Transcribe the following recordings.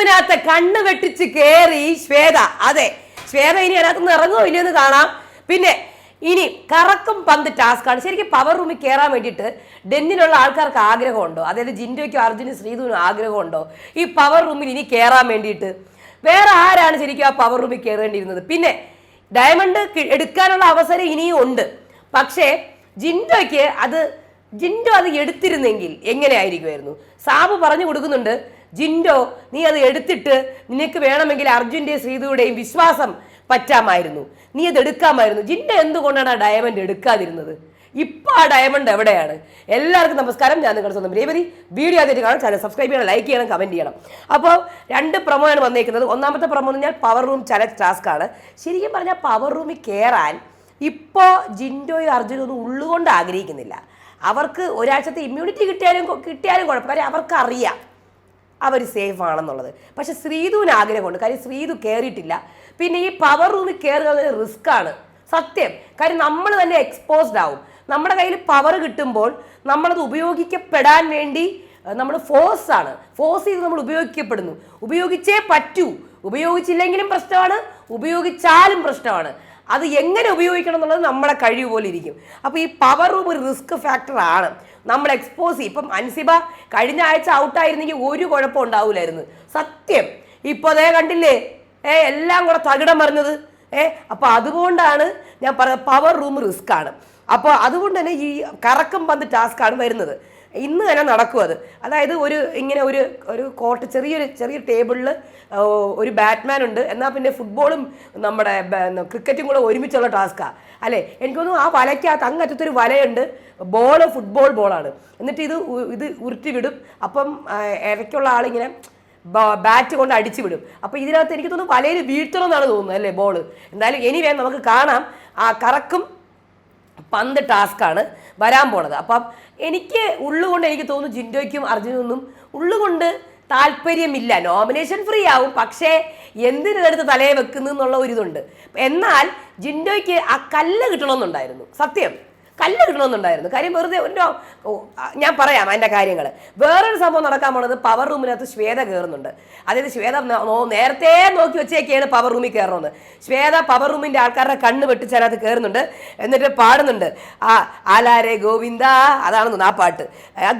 റൂമിനകത്ത് കണ്ണ് വെട്ടിച്ച് കേറി ശ്വേത. അതെ ശ്വേത ഇനി അതിനകത്ത് ഇറങ്ങുമോ ഇല്ലയെന്ന് കാണാം. പിന്നെ ഇനി കറക്കും പന്ത് ടാസ്ക്കാണ് ശരിക്കും പവർ റൂമിൽ കയറാൻ വേണ്ടിയിട്ട് ഡെന്നിലുള്ള ആൾക്കാർക്ക് ആഗ്രഹമുണ്ടോ? അതായത് ജിൻഡോയ്ക്കും അർജുനും ശ്രീധുവിനും ആഗ്രഹമുണ്ടോ? ഈ പവർ റൂമിൽ ഇനി കയറാൻ വേണ്ടിയിട്ട്. വേറെ ആരാണ് ശരിക്കും ആ പവർ റൂമിൽ കയറേണ്ടിയിരുന്നത് പിന്നെ ഡയമണ്ട് എടുക്കാനുള്ള അവസരം ഇനിയും ഉണ്ട്. പക്ഷേ ജിൻഡോയ്ക്ക് അത് ജിൻഡോ അത് എടുത്തിരുന്നെങ്കിൽ എങ്ങനെയായിരിക്കുമായിരുന്നു? സാബ് പറഞ്ഞു കൊടുക്കുന്നുണ്ട് ജിൻഡോ നീ അത് എടുത്തിട്ട് നിനക്ക് വേണമെങ്കിൽ അർജുന്റെയും ശ്രീതുയുടെയും വിശ്വാസം പറ്റാമായിരുന്നു. നീ അത് എടുക്കാമായിരുന്നു. ജിൻഡോ എന്തുകൊണ്ടാണ് ആ ഡയമണ്ട് എടുക്കാതിരുന്നത്? ഇപ്പോൾ ആ ഡയമണ്ട് എവിടെയാണ്? എല്ലാവർക്കും നമസ്കാരം. ഞാൻ നിങ്ങളുടെ സ്വന്തം രേവതി. വീഡിയോ ആദ്യമായിട്ട് കാണാം. ചാനൽ സബ്സ്ക്രൈബ് ചെയ്യണം ലൈക്ക് ചെയ്യണം കമന്റ് ചെയ്യണം. അപ്പോൾ രണ്ട് പ്രൊമോയാണ് വന്നേക്കുന്നത്. ഒന്നാമത്തെ പ്രൊമോ എന്ന് പറഞ്ഞാൽ പവർ റൂം ചലഞ്ച് ടാസ്ക് ആണ്. ശരിക്കും പറഞ്ഞാൽ പവർ റൂമിൽ കയറാൻ ഇപ്പോൾ ജിൻഡോയും അർജുനും ഒന്നും ഉള്ളുകൊണ്ട് ആഗ്രഹിക്കുന്നില്ല. അവർക്ക് ഒരാഴ്ചത്തെ ഇമ്മ്യൂണിറ്റി കിട്ടിയാലും കിട്ടിയാലും കുഴപ്പമില്ല. അവർക്ക് അറിയാം അവർ സേഫ് ആണെന്നുള്ളത്. പക്ഷെ ശ്രീധുവിന് ആഗ്രഹമുണ്ട്. കാര്യം ശ്രീധു കയറിയിട്ടില്ല പിന്നെ ഈ പവർ റൂമിൽ കയറുക എന്നൊരു റിസ്ക് ആണ്. സത്യം. കാര്യം നമ്മൾ തന്നെ എക്സ്പോസ്ഡ് ആവും. നമ്മുടെ കയ്യിൽ പവർ കിട്ടുമ്പോൾ നമ്മളത് ഉപയോഗിക്കപ്പെടാൻ വേണ്ടി നമ്മൾ ഫോഴ്സ് ആണ്. ഫോഴ്സ് ചെയ്ത് നമ്മൾ ഉപയോഗിക്കപ്പെടുന്നു. ഉപയോഗിച്ചേ പറ്റൂ. ഉപയോഗിച്ചില്ലെങ്കിലും പ്രശ്നമാണ്. ഉപയോഗിച്ചാലും പ്രശ്നമാണ്. അത് എങ്ങനെ ഉപയോഗിക്കണം എന്നുള്ളത് നമ്മളെ കഴിവ് പോലെ ഇരിക്കും. അപ്പോൾ ഈ പവർ റൂം ഒരു റിസ്ക് ഫാക്ടർ ആണ്. നമ്മൾ എക്സ്പോസ് ചെയ്യും. ഇപ്പം അൻസിബ കഴിഞ്ഞ ആഴ്ച ഔട്ടായിരുന്നെങ്കിൽ ഒരു കുഴപ്പം ഉണ്ടാവില്ലായിരുന്നു സത്യം. ഇപ്പോൾ അതേ കണ്ടില്ലേ? ഏ എല്ലാം കൂടെ തകിടം മറിഞ്ഞത്. ഏ അപ്പോൾ അതുകൊണ്ടാണ് ഞാൻ പറഞ്ഞത് പവർ റൂം റിസ്ക് ആണ്. അപ്പോൾ അതുകൊണ്ട് തന്നെ ഈ കറക്കം പന്ത് ടാസ്ക് ആണ് വരുന്നത്. ഇന്ന് തന്നെ നടക്കും അത്. അതായത് ഒരു ഇങ്ങനെ ഒരു ഒരു കോർട്ട് ചെറിയൊരു ചെറിയ ടേബിളിൽ ഒരു ബാറ്റ്മാൻ ഉണ്ട്. എന്നാൽ പിന്നെ ഫുട്ബോളും നമ്മുടെ ക്രിക്കറ്റും കൂടെ ഒരുമിച്ചുള്ള ടാസ്ക്കാണ് അല്ലേ? എനിക്ക് തോന്നുന്നു ആ വലയ്ക്കകത്ത് അങ്ങറ്റത്തൊരു വലയുണ്ട്. Ball football ബോളാണ്. എന്നിട്ട് ഇത് ഇത് ഉരുട്ടി വിടും അപ്പം ഇടയ്ക്കുള്ള ആളിങ്ങനെ ബാറ്റ് കൊണ്ട് അടിച്ചു വിടും അപ്പോൾ ഇതിനകത്ത് എനിക്ക് തോന്നുന്നു വലയിൽ വീഴ്ത്തണം എന്നാണ് തോന്നുന്നത് അല്ലേ ബോൾ എന്തായാലും ഇനി വേണം നമുക്ക് കാണാം. ആ കറക്കും പന്ത് ടാസ്ക്കാണ് വരാൻ പോണത്. അപ്പം എനിക്ക് ഉള്ളുകൊണ്ട് എനിക്ക് തോന്നുന്നു ജിൻഡോയ്ക്കും അർജുനൊന്നും ഉള്ളുകൊണ്ട് താല്പര്യമില്ല. നോമിനേഷൻ ഫ്രീ ആവും. പക്ഷേ എന്തിനെടുത്ത് തലയെ വെക്കുന്നു എന്നുള്ള ഒരു ഇതുണ്ട് എന്നാൽ ജിൻഡോയ്ക്ക് ആ കല്ല് കിട്ടണമെന്നുണ്ടായിരുന്നു. സത്യം. കല്ല് കാര്യം വെറുതെ ഒരു ഞാൻ പറയാം അതിന്റെ കാര്യങ്ങൾ. വേറൊരു സംഭവം നടക്കാൻ പോണത് പവർ റൂമിനകത്ത് ശ്വേത കയറുന്നുണ്ട് അതായത് ശ്വേത നേരത്തെ നോക്കി വെച്ചേക്കാണ് പവർ റൂമിൽ കയറണമെന്ന് ശ്വേത പവർ റൂമിന്റെ ആൾക്കാരുടെ കണ്ണ് വെട്ടിച്ച് കയറുന്നുണ്ട് എന്നിട്ട് പാടുന്നുണ്ട്. ആ ആലാരെ ഗോവിന്ദ അതാണെന്ന് ആ പാട്ട്.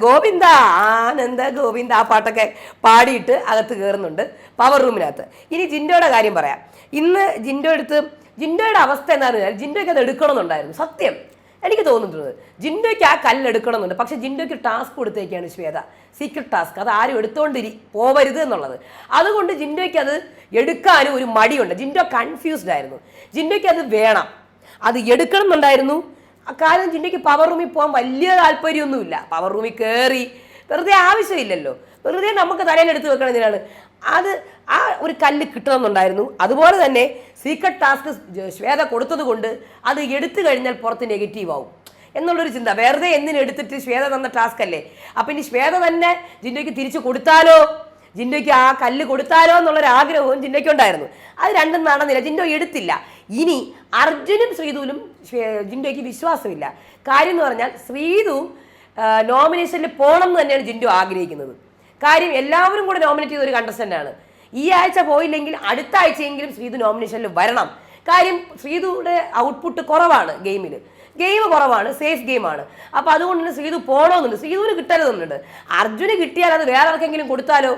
ഗോവിന്ദ ആനന്ദ ഗോവിന്ദ ആ പാട്ടൊക്കെ പാടിയിട്ട് അകത്ത് കയറുന്നുണ്ട് പവർ റൂമിനകത്ത് ഇനി ജിൻഡോയുടെ കാര്യം പറയാം. ഇന്ന് ജിൻഡോ എടുത്ത് ജിൻഡോയുടെ അവസ്ഥ എന്താണെന്ന് പറഞ്ഞാൽ ജിൻഡോയ്ക്ക് അത് എടുക്കണമെന്നുണ്ടായിരുന്നു. സത്യം. എനിക്ക് തോന്നുന്നത് ജിൻഡോയ്ക്ക് ആ കല്ലെടുക്കണമെന്നുണ്ട് പക്ഷെ ജിൻഡോയ്ക്ക് ടാസ്ക് കൊടുത്തേക്കാണ് ശ്വേത. സീക്രട്ട് ടാസ്ക് അത് ആരും എടുത്തോണ്ടിരി പോവരുത് എന്നുള്ളത്. അതുകൊണ്ട് ജിൻഡോയ്ക്ക് അത് എടുക്കാനും ഒരു മടിയുണ്ട്. ജിൻഡോ കൺഫ്യൂസ്ഡ് ആയിരുന്നു. ജിൻഡോയ്ക്ക് അത് വേണം. അത് എടുക്കണം എന്നുണ്ടായിരുന്നു കാരണം ജിൻഡോയ്ക്ക് പവർ റൂമിൽ പോകാൻ വലിയ താല്പര്യമൊന്നുമില്ല. പവർ റൂമിൽ കയറി വെറുതെ ആവശ്യമില്ലല്ലോ. വെറുതെ നമുക്ക് തലയിലെടുത്ത് വെക്കണം എന്തിനാണ്? അത് ആ ഒരു കല്ല് കിട്ടണമെന്നുണ്ടായിരുന്നു. അതുപോലെ തന്നെ സീക്രട്ട് ടാസ്ക് ശ്വേത കൊടുത്തത് കൊണ്ട് അത് എടുത്തു കഴിഞ്ഞാൽ പുറത്ത് നെഗറ്റീവ് ആവും. എന്നുള്ളൊരു ചിന്ത. വെറുതെ എന്തിനെടുത്തിട്ട് ശ്വേത തന്ന ടാസ്ക് അല്ലേ? അപ്പം ഇനി ശ്വേത തന്നെ ജിൻഡോയ്ക്ക് തിരിച്ചു കൊടുത്താലോ? ജിൻഡോയ്ക്ക് ആ കല്ല് കൊടുത്താലോ എന്നുള്ളൊരു ആഗ്രഹവും ജിൻഡോയ്ക്ക് ഉണ്ടായിരുന്നു. അത് രണ്ടും നടന്നില്ല. ജിൻഡോ എടുത്തില്ല. ഇനി അർജുനും ശ്രീതുവിലും ശ്വേ- ജിൻഡോയ്ക്ക് വിശ്വാസമില്ല. കാര്യം എന്ന് പറഞ്ഞാൽ ശ്രീതു നോമിനേഷനിൽ പോകണം എന്ന് തന്നെയാണ് ജിൻഡു ആഗ്രഹിക്കുന്നത്. കാര്യം എല്ലാവരും കൂടെ നോമിനേറ്റ് ചെയ്ത ഒരു contestant ആണ്. ഈ ആഴ്ച പോയില്ലെങ്കിൽ അടുത്ത ആഴ്ചയെങ്കിലും ശ്രീതു നോമിനേഷനിൽ വരണം. കാര്യം ശ്രീതുയുടെ ഔട്ട്പുട്ട് കുറവാണ് ഗെയിമിൽ ഗെയിം കുറവാണ് സേഫ് ഗെയിമാണ് അപ്പോൾ അതുകൊണ്ട് തന്നെ ശ്രീതു പോകണമെന്നുണ്ട് ശ്രീതുവിന് കിട്ടരുതെന്നുണ്ട്. അർജുന് കിട്ടിയാൽ അത് വേറെ ആർക്കെങ്കിലും കൊടുത്താലോ?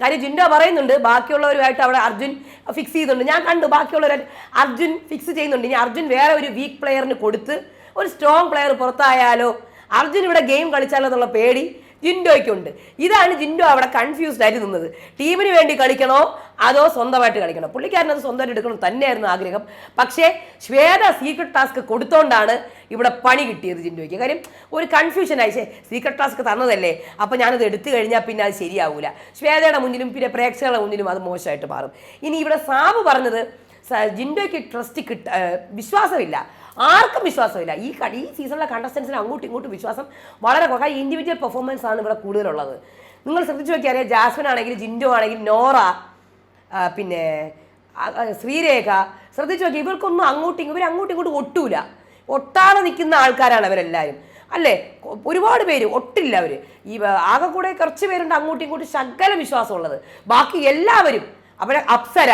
കാര്യം ജിൻഡ പറയുന്നുണ്ട് ബാക്കിയുള്ളവരുമായിട്ട് അവിടെ അർജുൻ ഫിക്സ് ചെയ്യുന്നുണ്ട് ഞാൻ കണ്ടു ബാക്കിയുള്ളവർ അർജുൻ ഫിക്സ് ചെയ്യുന്നുണ്ട്. ഇനി അർജുൻ വേറെ ഒരു വീക്ക് പ്ലെയറിന് കൊടുത്ത് ഒരു സ്ട്രോങ് പ്ലെയർ പുറത്തായാലോ അർജുൻ ഇവിടെ ഗെയിം കളിച്ചാലോ എന്നുള്ള പേടി ജിൻഡോയ്ക്കുണ്ട്. ഇതാണ് ജിൻഡോ അവിടെ കൺഫ്യൂസ്ഡ് ആയിട്ട് നിന്നത്. ടീമിന് വേണ്ടി കളിക്കണോ? അതോ സ്വന്തമായിട്ട് കളിക്കണോ? പുള്ളിക്കാരൻ അത് സ്വന്തമായിട്ട് എടുക്കണം തന്നെയായിരുന്നു ആഗ്രഹം. പക്ഷേ ശ്വേത സീക്രട്ട് ടാസ്ക് കൊടുത്തോണ്ടാണ് ഇവിടെ പണി കിട്ടിയത് ജിൻഡോയ്ക്ക്. കാര്യം ഒരു കൺഫ്യൂഷൻ ആയിച്ചേ സീക്രട്ട് ടാസ്ക് തന്നതല്ലേ? അപ്പോൾ ഞാനത് എടുത്തു കഴിഞ്ഞാൽ പിന്നെ അത് ശരിയാവില്ല ശ്വേതയുടെ മുന്നിലും പിന്നെ പ്രേക്ഷകരുടെ മുന്നിലും അത് മോശമായിട്ട് മാറും. ഇനി ഇവിടെ സാബ് പറഞ്ഞത് ജിൻഡോയ്ക്ക് ട്രസ്റ്റ് കിട്ട വിശ്വാസമില്ല. ആർക്കും വിശ്വാസമില്ല. ഈ ഈ സീസണിലെ കണ്ടസ്റ്റൻസിന് അങ്ങോട്ടും ഇങ്ങോട്ടും വിശ്വാസം വളരെ കുറവ്. കാരണം ഇൻഡിവിജ്വൽ പെർഫോമൻസ് ആണ് ഇവിടെ കൂടുതലുള്ളത്. നിങ്ങൾ ശ്രദ്ധിച്ചു നോക്കിയാൽ ജാസ്മിൻ ആണെങ്കിൽ ജിൻഡോ ആണെങ്കിൽ നോറ പിന്നെ ശ്രീരേഖ ശ്രദ്ധിച്ചു നോക്കി ഇവർക്കൊന്നും അങ്ങോട്ടും ഇവർ അങ്ങോട്ടും ഇങ്ങോട്ടും ഒട്ടൂല. ഒട്ടാതെ നിൽക്കുന്ന ആൾക്കാരാണ് അവരെല്ലാവരും അല്ലേ? ഒരുപാട് പേര് ഒട്ടില്ല അവർ ഈ ആകെ കൂടെ കുറച്ച് പേരുണ്ട് അങ്ങോട്ടും ഇങ്ങോട്ടും ശകല വിശ്വാസമുള്ളത്. ബാക്കി എല്ലാവരും അവരെ അപ്സര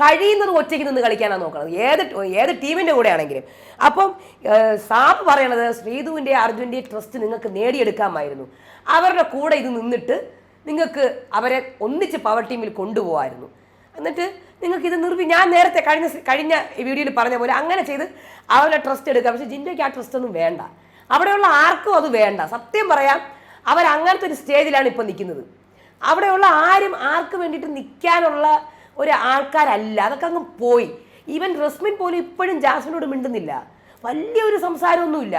കഴിയുന്നത് ഒറ്റയ്ക്ക് നിന്ന് കളിക്കാനാണ് നോക്കുന്നത് ഏത് ഏത് ടീമിന്റെ കൂടെ ആണെങ്കിലും അപ്പം സാബ് പറയണത് ശ്രീധുവിന്റെ അർജുന്റെ ട്രസ്റ്റ് നിങ്ങൾക്ക് നേടിയെടുക്കാമായിരുന്നു. അവരുടെ കൂടെ ഇത് നിന്നിട്ട് നിങ്ങൾക്ക് അവരെ ഒന്നിച്ച് പവർ ടീമിൽ കൊണ്ടുപോകാമായിരുന്നു എന്നിട്ട് നിങ്ങൾക്ക് ഇത് നിർവി ഞാൻ നേരത്തെ കഴിഞ്ഞ കഴിഞ്ഞ വീഡിയോയിൽ പറഞ്ഞ പോലെ അങ്ങനെ ചെയ്ത് അവരുടെ ട്രസ്റ്റ് എടുക്കാം. പക്ഷേ ജിൻഡോയ്ക്ക് ആ ട്രസ്റ്റ് ഒന്നും വേണ്ട. അവിടെയുള്ള ആർക്കും അത് വേണ്ട. സത്യം പറയാം അവരങ്ങനത്തെ ഒരു സ്റ്റേജിലാണ് ഇപ്പോൾ നിൽക്കുന്നത്. അവിടെയുള്ള ആരും ആർക്ക് വേണ്ടിയിട്ട് നിൽക്കാനുള്ള ഒരു ആൾക്കാരല്ല അതൊക്കെ അങ്ങ് പോയി. ഈവൻ റസ്മിൻ പോലും ഇപ്പോഴും ജാസ്മിനോട് മിണ്ടുന്നില്ല. വലിയൊരു സംസാരമൊന്നുമില്ല.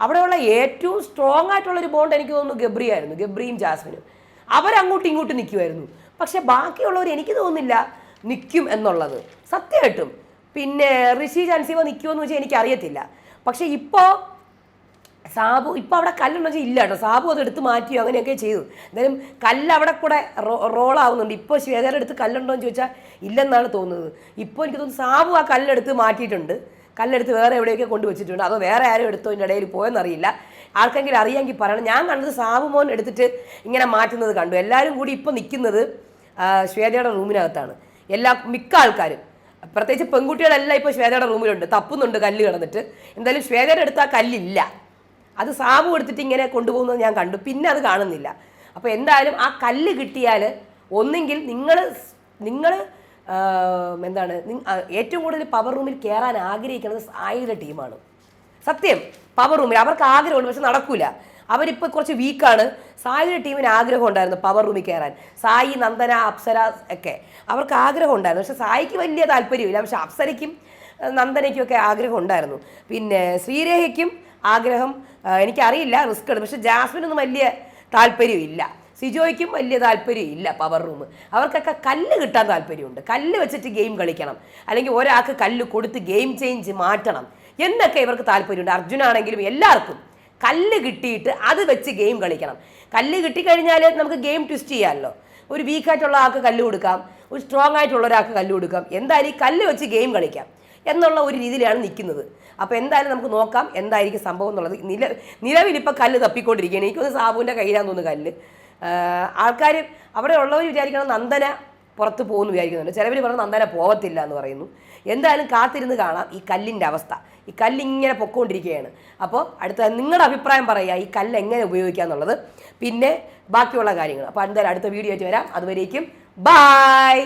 അവിടെയുള്ള ഏറ്റവും സ്ട്രോങ് ആയിട്ടുള്ള ഒരു ബോണ്ട് എനിക്ക് തോന്നുന്നു ഗബ്രി ആയിരുന്നു ഗബ്രിയും ജാസ്മിനും. അവരങ്ങോട്ടും ഇങ്ങോട്ടും നിൽക്കുമായിരുന്നു പക്ഷെ ബാക്കിയുള്ളവർ എനിക്ക് തോന്നുന്നില്ല നിൽക്കും എന്നുള്ളത്. സത്യമായിട്ടും. പിന്നെ ഋഷി ജാൻസിവ നിൽക്കുമെന്ന് വെച്ചാൽ എനിക്കറിയത്തില്ല. പക്ഷേ ഇപ്പോൾ സാബു ഇപ്പം അവിടെ കല്ലുണ്ടെന്ന് വെച്ചാൽ ഇല്ല കേട്ടോ. സാബു അത് എടുത്ത് മാറ്റിയോ? അങ്ങനെയൊക്കെ ചെയ്തു. എന്തായാലും കല്ല് അവിടെ കൂടെ റോളാവുന്നുണ്ട്. ഇപ്പോൾ ശ്വേതയുടെ അടുത്ത് കല്ലുണ്ടോ എന്ന് ചോദിച്ചാൽ ഇല്ലെന്നാണ് തോന്നുന്നത്. ഇപ്പോൾ എനിക്ക് തോന്നുന്നു സാബു ആ കല്ലെടുത്ത് മാറ്റിയിട്ടുണ്ട്. കല്ലെടുത്ത് വേറെ എവിടെയൊക്കെ കൊണ്ടുവച്ചിട്ടുണ്ട്. അതോ വേറെ ആരും എടുത്തോ ഇതിന്റെ ഇടയിൽ പോയെന്നറിയില്ല. ആർക്കെങ്കിലും അറിയാമെങ്കിൽ പറയണം. ഞാൻ കണ്ടത് സാബു മോൻ എടുത്തിട്ട് ഇങ്ങനെ മാറ്റുന്നത് കണ്ടു. എല്ലാവരും കൂടി ഇപ്പോൾ നിൽക്കുന്നത് ശ്വേതയുടെ റൂമിനകത്താണ്. എല്ലാ മിക്ക ആൾക്കാരും. പ്രത്യേകിച്ച് പെൺകുട്ടികളെല്ലാം ഇപ്പോൾ ശ്വേതയുടെ റൂമിലുണ്ട്. തപ്പുന്നുണ്ട് കല്ല് കിടന്നിട്ട്. എന്തായാലും ശ്വേതയുടെ അടുത്ത് ആ കല്ലില്ല. അത് സാബു എടുത്തിട്ട് ഇങ്ങനെ കൊണ്ടുപോകുന്നത് ഞാൻ കണ്ടു. പിന്നെ അത് കാണുന്നില്ല. അപ്പോൾ എന്തായാലും ആ കല്ല് കിട്ടിയാൽ ഒന്നെങ്കിൽ നിങ്ങൾ നിങ്ങൾ എന്താണ് ഏറ്റവും കൂടുതൽ പവർ റൂമിൽ കയറാൻ ആഗ്രഹിക്കുന്നത് സായിയുടെ ടീമാണ് സത്യം പവർ റൂമിൽ അവർക്ക് ആഗ്രഹമുണ്ട് പക്ഷെ നടക്കൂല. അവരിപ്പോൾ കുറച്ച് വീക്കാണ് സായിയുടെ ടീമിന് ആഗ്രഹം ഉണ്ടായിരുന്നു പവർ റൂമിൽ കയറാൻ സായി നന്ദന അപ്സര ഒക്കെ. അവർക്ക് ആഗ്രഹം ഉണ്ടായിരുന്നു. പക്ഷെ സായിക്ക് വലിയ താല്പര്യമില്ല. പക്ഷെ അപ്സരയ്ക്കും ഏഹ്, നന്ദനയ്ക്കും ഒക്കെ ആഗ്രഹം ഉണ്ടായിരുന്നു. പിന്നെ ശ്രീരേഖയ്ക്കും ആഗ്രഹം എനിക്കറിയില്ല റിസ്ക് എടുത്തു. പക്ഷെ ജാസ്മിനൊന്നും വലിയ താല്പര്യമില്ല. സിജോയ്ക്കും വലിയ താല്പര്യമില്ല പവർ റൂം അവർക്കൊക്കെ കല്ല് കിട്ടാൻ താല്പര്യമുണ്ട്. കല്ല് വെച്ചിട്ട് ഗെയിം കളിക്കണം. അല്ലെങ്കിൽ ഒരാൾക്ക് കല്ല് കൊടുത്ത് ഗെയിം ചേഞ്ച് മാറ്റണം. എന്നൊക്കെ ഇവർക്ക് താല്പര്യമുണ്ട്. അർജുനാണെങ്കിലും എല്ലാവർക്കും കല്ല് കിട്ടിയിട്ട് അത് വെച്ച് ഗെയിം കളിക്കണം. കല്ല് കിട്ടിക്കഴിഞ്ഞാൽ നമുക്ക് ഗെയിം ട്വിസ്റ്റ് ചെയ്യാമല്ലോ ഒരു വീക്കായിട്ടുള്ള ആൾക്ക് കല്ല് കൊടുക്കാം. ഒരു സ്ട്രോങ് ആയിട്ടുള്ള ഒരാൾക്ക് കല്ല് കൊടുക്കാം. എന്തായാലും ഈ കല്ല് വെച്ച് ഗെയിം കളിക്കാം. എന്നുള്ള ഒരു രീതിയിലാണ് നിൽക്കുന്നത്. അപ്പോൾ എന്തായാലും നമുക്ക് നോക്കാം എന്തായിരിക്കും സംഭവം എന്നുള്ളത്. നില നിലവിൽ ഇപ്പോൾ കല്ല് തപ്പിക്കൊണ്ടിരിക്കുകയാണ്. എനിക്കൊന്ന് സാബുവിന്റെ കയ്യിലാന്ന് തോന്നുന്നു കല്ല്. ആൾക്കാർ അവിടെ ഉള്ളവർ വിചാരിക്കണം നന്ദന പുറത്ത് പോകുമെന്ന് വിചാരിക്കുന്നുണ്ട്. ചിലവർ പറഞ്ഞു നന്ദന പോവത്തില്ല എന്ന് പറയുന്നു. എന്തായാലും കാത്തിരുന്ന് കാണാം ഈ കല്ലിന്റെ അവസ്ഥ. ഈ കല്ലിങ്ങനെ പൊക്കോണ്ടിരിക്കുകയാണ്. അപ്പോൾ അടുത്ത നിങ്ങളുടെ അഭിപ്രായം പറയുക ഈ കല്ല് എങ്ങനെ ഉപയോഗിക്കുക എന്നുള്ളത്. പിന്നെ ബാക്കിയുള്ള കാര്യങ്ങൾ. അപ്പോൾ എന്തായാലും അടുത്ത വീഡിയോ ആയിട്ട് വരാം. അതുവരേക്കും ബായ്